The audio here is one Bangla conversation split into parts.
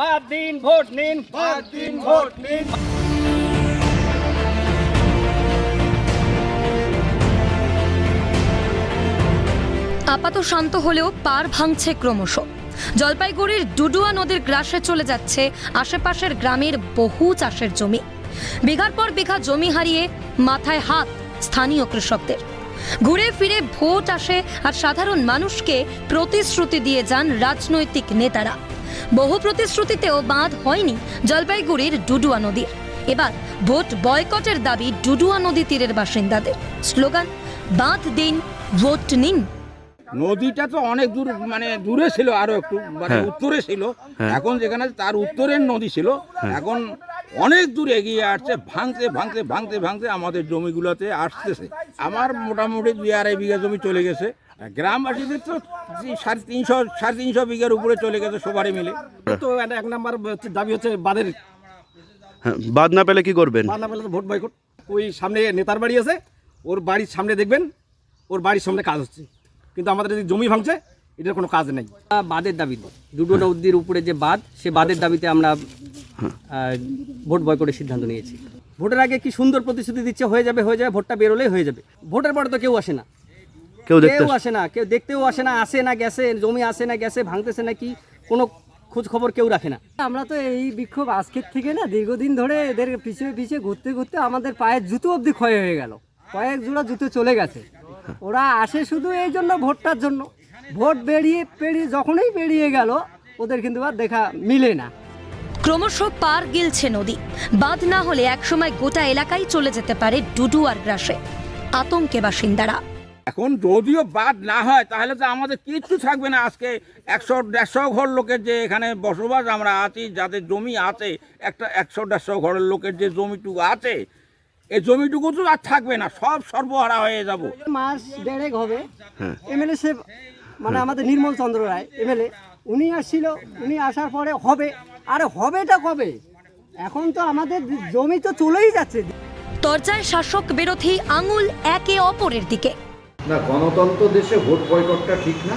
বাদ দিন ভোট নিন। বাদ দিন ভোট নিন। আপাত শান্ত হলেও পার ভাঙছে ক্রমশ। জলপাইগুড়ির ডুডুয়া নদীর গ্রাসে চলে যাচ্ছে আশেপাশের গ্রামের বহু চাষের জমি। বিঘার পর বিঘা জমি হারিয়ে মাথায় হাত স্থানীয় কৃষকদের। ঘুরে ফিরে ভোট আসে আর সাধারণ মানুষকে প্রতিশ্রুতি দিয়ে যান রাজনৈতিক নেতারা। বহু প্রতিশ্রুতিতেও বাঁধ হয়নি জলপাইগুড়ির ডুডুয়া নদীর। এবার ভোট বয়কটের দাবি ডুডুয়া নদী তীরের বাসিন্দাদের। স্লোগান বাঁধ দিন ভোট নিন। নদীটা তো অনেক দূর মানে দূরে ছিল আরও একটু মানে হ্যাঁ। উত্তরে ছিল। হ্যাঁ। এখন যেখানে তার উত্তরের নদী ছিল। এখন অনেক দূর এগিয়ে আসছে ভাঙতে ভাঙতে ভাঙতে ভাঙতে আমাদের জমিগুলোতে আসতেছে। আমার মোটামুটি দুই আড়াই বিঘা জমি চলে গেছে। গ্রামবাসীদের তো তি- সাড়ে তিনশো সাড়ে তিনশো বিঘার উপরে চলে গেছে সবারই মিলে। তো একটা এক নাম্বার হচ্ছে দাবি হচ্ছে বাদের হ্যাঁ বাদ না পেলে কি করবেন? বাদ না পেলে তো ভোট বয়কট। ওই সামনে নেতার বাড়ি আছে ওর বাড়ির সামনে দেখবেন ওর বাড়ির সামনে কাজ হচ্ছে। কিন্তু আমাদের যদি জমি ভাঙছে এটার কোনো কাজ নেই। বাঁধের দাবিতে দুটো নদীর উপরে যে বাঁধ সে বাঁধের দাবিতে আমরা ভোট বয়কটের সিদ্ধান্ত নিয়েছি। ভোটের আগে কি সুন্দর প্রতিশ্রুতি দিচ্ছে হয়ে যাবে হয়ে যাবে ভোটটা বেরোলেই হয়ে যাবে। ভোটের পরে তো কেউ আসে না। কেউ দেখতে কেউ আসে না কেউ দেখতেও আসে না আসে না গেছে জমি আসে না গেছে ভাঙতেছে না কি কোনো খোঁজ খবর কেউ রাখে না। আমরা তো এই বিক্ষোভ আজকের থেকে না দীর্ঘদিন ধরে এদের পিছিয়ে পিছিয়ে ঘুরতে ঘুরতে আমাদের পায়ের জুতো অবধি ক্ষয় হয়ে গেল। কয়েক জোড়া জুতো চলে গেছে। ওরা আসে শুধু এই জন্য ভোটটার জন্য। ভোট বেরিয়ে পেরিয়ে যখনই পেরিয়ে গেল ওদের কিন্তু আর দেখা মিলে না। ক্রমশ পার গিলছে নদী। বাঁধ না হলে একসময় গোটা এলাকায় চলে যেতে পারে ডুডুয়ার গ্রাসে। আতঙ্কে বাসিন্দারা। এখন যদিও বাদ না হয় তাহলে তো আমাদের কিচ্ছু থাকবে না আজকে। একশো দেড়শো ঘর লোকের যে এখানে বসবাস আমরা আছি যাদের জমি আছে একটা একশো দেড়শো ঘরের লোকের যে জমিটুকু আছে এই জমিটুকু তো আর থাকবে না সব সর্বহারা হয়ে যাব। মাস দেড়েক হবে। এমএলএ সে মানে আমাদের নির্মল চন্দ্র রায় এমএলএ উনি আসছিল উনি আসার পরে হবে। আরে হবেটা কবে? এখন তো আমাদের জমি তো চলেই যাচ্ছে। তরজায় শাসক বিরোধী আঙুল একে অপরের দিকে। না, গণতন্ত্র দেশে ভোট বয়কটটা ঠিক না।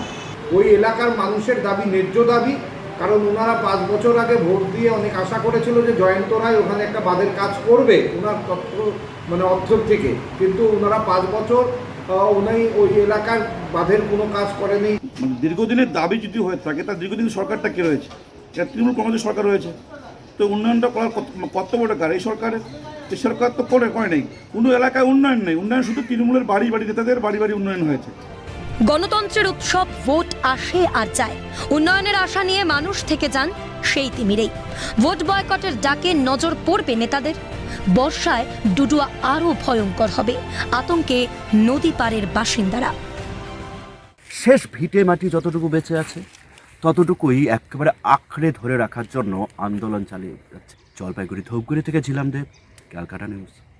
ওই এলাকার মানুষের দাবি, ন্যায্য দাবি, কারণ ওনারা পাঁচ বছর আগে ভোট দিয়ে অনেক আশা করেছিল যে জয়ন্ত রায় ওখানে একটা বাঁধের কাজ করবে ওনার তথ্য মানে অর্থ থেকে। কিন্তু ওনারা পাঁচ বছর ওনাই ওই এলাকার বাঁধের কোনো কাজ করেনি। মানে দীর্ঘদিনের দাবি যদি হয়ে থাকে তার দীর্ঘদিন সরকারটা কে রয়েছে? তৃণমূল কংগ্রেসের সরকার রয়েছে। তো উন্নয়নটা করার কর্তব্যটা কার? এই সরকারের? সরকার তো করে করে নেই। কোনো এলাকায় উন্নয়ন নেই। উন্নয়ন শুধু তৃণমূলের বাড়ি বাড়ি নেতাদের বাড়ি বাড়ি উন্নয়ন হয়েছে। গণতন্ত্রের উৎসব ভোট আসে আর যায়। উন্নয়নের আশা নিয়ে মানুষ থেকে যান সেই তিমিরেই। ভোট বয়কটের ডাকে নজর পড়বে নেতাদের। বর্ষায় ডুডুয়া আরও ভয়ঙ্কর হবে। আতঙ্কে নদী পারের বাসিন্দারা। শেষ ভিটে মাটি যতটুকু বেঁচে আছে ততটুকুই একেবারে আঁকড়ে ধরে রাখার জন্য আন্দোলন চালিয়ে যাচ্ছে। জলপাইগুড়ি ধূপগুড়ি থেকে ঝিলাম দেব que al caraneus.